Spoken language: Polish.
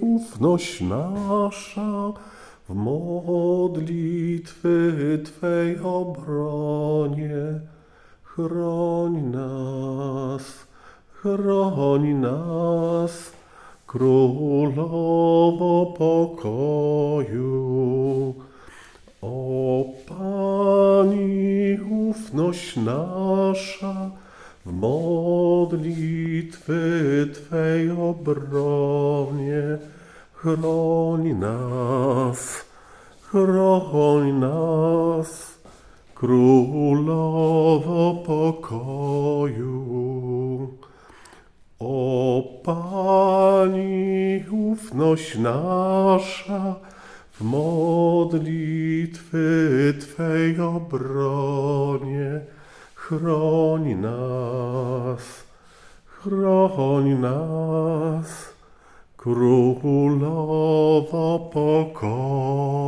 ufność nasza w modlitwy Twej obronie. Chroń nas, chroń nas, Królowo pokoju. O Pani, ufność nasza w modlitwy Twej obronie. Chroń nas, chroń nas, Królowo pokoju. O Pani, ufność nasza w modlitwy Twej obronie. Chroń nas, chroń nas, Królowo pokoju.